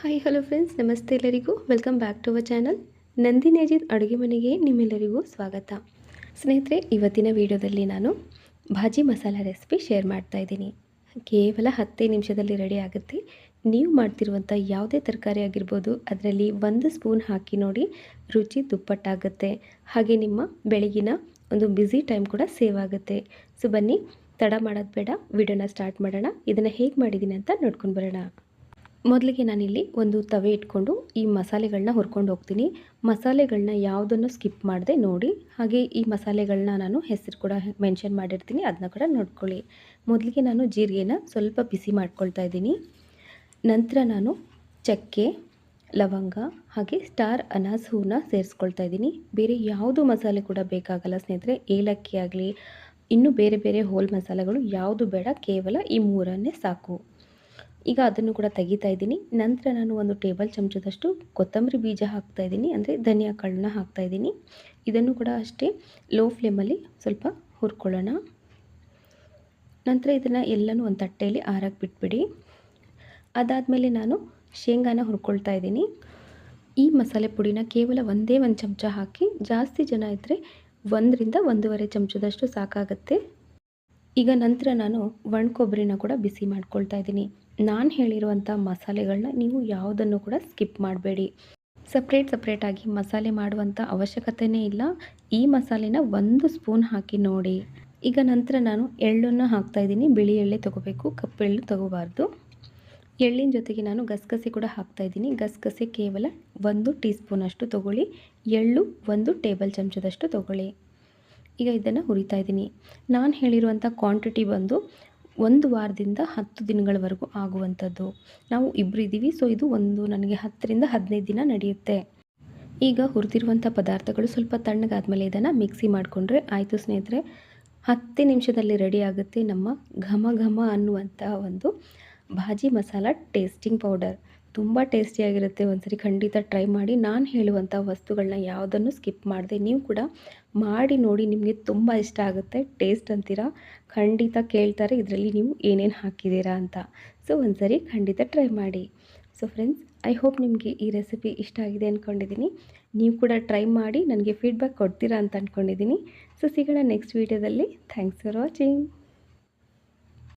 Hi hello friends ನಮಸ್ತೆ ಎಲ್ಲರಿಗೂ. Welcome back to our channel Nandini Ajith ಅಡುಗೆ ಮನೆಗೆ ನಿಮ್ಮೆಲ್ಲರಿಗೂ ಸ್ವಾಗತ. ಸ್ನೇಹಿತರೆ, ಇವತ್ತಿನ ವಿಡಿಯೋದಲ್ಲಿ ನಾನು ಭಾಜಿ ಮಸಾಲ ರೆಸಿಪಿ ಶೇರ್ ಮಾಡ್ತಾ ಇದ್ದೀನಿ. ಕೇವಲ ಹತ್ತೇ ನಿಮಿಷದಲ್ಲಿ ರೆಡಿ ಆಗುತ್ತೆ. ನೀವು ಮಾಡ್ತಿರುವಂಥ ಯಾವುದೇ ತರಕಾರಿ ಆಗಿರ್ಬೋದು, ಅದರಲ್ಲಿ ಒಂದು ಸ್ಪೂನ್ ಹಾಕಿ ನೋಡಿ ರುಚಿ ದುಪ್ಪಟ್ಟಾಗುತ್ತೆ. ಹಾಗೆ ನಿಮ್ಮ ಬೆಳಗಿನ ಒಂದು ಬ್ಯುಸಿ ಟೈಮ್ ಕೂಡ ಸೇವ್ ಆಗುತ್ತೆ. ಸೊ ಬನ್ನಿ, ತಡ ಮಾಡೋದು ಬೇಡ, ವಿಡಿಯೋನ ಸ್ಟಾರ್ಟ್ ಮಾಡೋಣ. ಇದನ್ನು ಹೇಗೆ ಮಾಡಿದ್ದೀನಿ ಅಂತ ನೋಡ್ಕೊಂಡು ಬರೋಣ. ಮೊದಲಿಗೆ ನಾನಿಲ್ಲಿ ಒಂದು ತವೆ ಇಟ್ಕೊಂಡು ಈ ಮಸಾಲೆಗಳನ್ನ ಹುರ್ಕೊಂಡು ಹೋಗ್ತೀನಿ. ಮಸಾಲೆಗಳನ್ನ ಯಾವುದನ್ನು ಸ್ಕಿಪ್ ಮಾಡದೆ ನೋಡಿ. ಹಾಗೆ ಈ ಮಸಾಲೆಗಳನ್ನ ನಾನು ಹೆಸರು ಕೂಡ ಮೆನ್ಷನ್ ಮಾಡಿರ್ತೀನಿ ಅದನ್ನ ಕೂಡ ನೋಡ್ಕೊಳ್ಳಿ. ಮೊದಲಿಗೆ ನಾನು ಜೀರಿಗೆನ ಸ್ವಲ್ಪ ಬಿಸಿ ಮಾಡ್ಕೊಳ್ತಾ ಇದ್ದೀನಿ. ನಂತರ ನಾನು ಚಕ್ಕೆ, ಲವಂಗ ಹಾಗೆ ಸ್ಟಾರ್ ಅನಾಸ್ ಹೂವನ್ನ ಸೇರಿಸ್ಕೊಳ್ತಾ ಇದ್ದೀನಿ. ಬೇರೆ ಯಾವುದು ಮಸಾಲೆ ಕೂಡ ಬೇಕಾಗಲ್ಲ ಸ್ನೇಹಿತರೆ. ಏಲಕ್ಕಿ ಆಗಲಿ, ಇನ್ನೂ ಬೇರೆ ಬೇರೆ ಹೋಲ್ ಮಸಾಲೆಗಳು ಯಾವುದು ಬೇಡ, ಕೇವಲ ಈ ಮೂರನ್ನೇ ಸಾಕು. ಈಗ ಅದನ್ನು ಕೂಡ ತೆಗಿತಾ ಇದ್ದೀನಿ. ನಂತರ ನಾನು ಒಂದು ಟೇಬಲ್ ಚಮಚದಷ್ಟು ಕೊತ್ತಂಬರಿ ಬೀಜ ಹಾಕ್ತಾ ಇದ್ದೀನಿ. ಅಂದರೆ ಧನಿಯಾ ಕಾಳನ್ನ ಹಾಕ್ತಾ ಇದ್ದೀನಿ. ಇದನ್ನು ಕೂಡ ಅಷ್ಟೇ ಲೋ ಫ್ಲೇಮಲ್ಲಿ ಸ್ವಲ್ಪ ಹುರ್ಕೊಳ್ಳೋಣ. ನಂತರ ಇದನ್ನು ಎಲ್ಲನೂ ಒಂದು ತಟ್ಟೆಯಲ್ಲಿ ಆರಕ್ಕೆ ಬಿಟ್ಬಿಡಿ. ಅದಾದಮೇಲೆ ನಾನು ಶೇಂಗಾನ ಹುರ್ಕೊಳ್ತಾ ಇದ್ದೀನಿ. ಈ ಮಸಾಲೆ ಪುಡಿನ ಕೇವಲ ಒಂದೇ ಒಂದು ಚಮಚ ಹಾಕಿ ಜಾಸ್ತಿ ಜನ ಇದ್ದರೆ ಒಂದರಿಂದ ಒಂದೂವರೆ ಚಮಚದಷ್ಟು ಸಾಕಾಗುತ್ತೆ. ಈಗ ನಂತರ ನಾನು ಒಣ ಕೊಬ್ಬರಿನ ಕೂಡ ಬಿಸಿ ಮಾಡ್ಕೊಳ್ತಾ ಇದ್ದೀನಿ. ನಾನು ಹೇಳಿರುವಂಥ ಮಸಾಲೆಗಳನ್ನ ನೀವು ಯಾವುದನ್ನು ಕೂಡ ಸ್ಕಿಪ್ ಮಾಡಬೇಡಿ. ಸಪ್ರೇಟ್ ಸಪ್ರೇಟಾಗಿ ಮಸಾಲೆ ಮಾಡುವಂಥ ಅವಶ್ಯಕತೆಯೇ ಇಲ್ಲ. ಈ ಮಸಾಲೆನ ಒಂದು ಸ್ಪೂನ್ ಹಾಕಿ ನೋಡಿ. ಈಗ ನಂತರ ನಾನು ಎಳ್ಳನ್ನು ಹಾಕ್ತಾ ಇದ್ದೀನಿ. ಬಿಳಿ ಎಳ್ಳೆ ತೊಗೋಬೇಕು. ಕಪ್ಪು ಎಳ್ಳು ತೊಗೋಬಾರ್ದು. ಎಳ್ಳಿನ ಜೊತೆಗೆ ನಾನು ಗಸಗಸೆ ಕೂಡ ಹಾಕ್ತಾಯಿದ್ದೀನಿ ಗಸಗಸೆ ಕೇವಲ ಒಂದು ಟೀ ಸ್ಪೂನಷ್ಟು ತೊಗೊಳ್ಳಿ. ಎಳ್ಳು ಒಂದು ಟೇಬಲ್ ಚಮಚದಷ್ಟು ತೊಗೊಳ್ಳಿ. ಈಗ ಇದನ್ನು ಹುರಿತಾ ಇದ್ದೀನಿ. ನಾನು ಹೇಳಿರುವಂಥ ಕ್ವಾಂಟಿಟಿ ಬಂದು ಒಂದು ವಾರದಿಂದ ಹತ್ತು ದಿನಗಳವರೆಗೂ ಆಗುವಂಥದ್ದು. ನಾವು ಇಬ್ಬರು ಇದ್ದೀವಿ ಸೊ ಇದು ಒಂದು ನನಗೆ ಹತ್ತರಿಂದ ಹದಿನೈದು ದಿನ ನಡೆಯುತ್ತೆ. ಈಗ ಹುರಿದಿರುವಂಥ ಪದಾರ್ಥಗಳು ಸ್ವಲ್ಪ ತಣ್ಣಗಾದ್ಮೇಲೆ ಇದನ್ನು ಮಿಕ್ಸಿ ಮಾಡಿಕೊಂಡ್ರೆ ಆಯಿತು ಸ್ನೇಹಿತರೆ. ಹತ್ತು ನಿಮಿಷದಲ್ಲಿ ರೆಡಿ ಆಗುತ್ತೆ ನಮ್ಮ ಘಮ ಘಮ ಅನ್ನುವಂತಹ ಒಂದು ಭಾಜಿ ಮಸಾಲ ಟೇಸ್ಟಿಂಗ್ ಪೌಡರ್ ತುಂಬ ಟೇಸ್ಟಿಯಾಗಿರುತ್ತೆ ಒಂದ್ಸರಿ ಖಂಡಿತ ಟ್ರೈ ಮಾಡಿ. ನಾನು ಹೇಳುವಂಥ ವಸ್ತುಗಳನ್ನ ಯಾವುದನ್ನು ಸ್ಕಿಪ್ ಮಾಡಿದೆ. ನೀವು ಕೂಡ ಮಾಡಿ ನೋಡಿ, ನಿಮಗೆ ತುಂಬ ಇಷ್ಟ ಆಗುತ್ತೆ. ಟೇಸ್ಟ್ ಅಂತೀರಾ? ಖಂಡಿತ ಕೇಳ್ತಾರೆ. ಇದರಲ್ಲಿ ನೀವು ಏನೇನು ಹಾಕಿದ್ದೀರಾ ಅಂತ. ಸೊ ಒಂದ್ಸರಿ ಖಂಡಿತ ಟ್ರೈ ಮಾಡಿ. ಸೊ ಫ್ರೆಂಡ್ಸ್ ಐ ಹೋಪ್ ನಿಮಗೆ ಈ ರೆಸಿಪಿ ಇಷ್ಟ ಆಗಿದೆ ಅಂದ್ಕೊಂಡಿದ್ದೀನಿ ನೀವು ಕೂಡ ಟ್ರೈ ಮಾಡಿ. ನನಗೆ ಫೀಡ್ಬ್ಯಾಕ್ ಕೊಡ್ತೀರಾ ಅಂತ ಅಂದ್ಕೊಂಡಿದ್ದೀನಿ ಸೊ ಸಿಗೋಣ ನೆಕ್ಸ್ಟ್ ವೀಡಿಯೋದಲ್ಲಿ ಥ್ಯಾಂಕ್ಸ್ ಫಾರ್ ವಾಚಿಂಗ್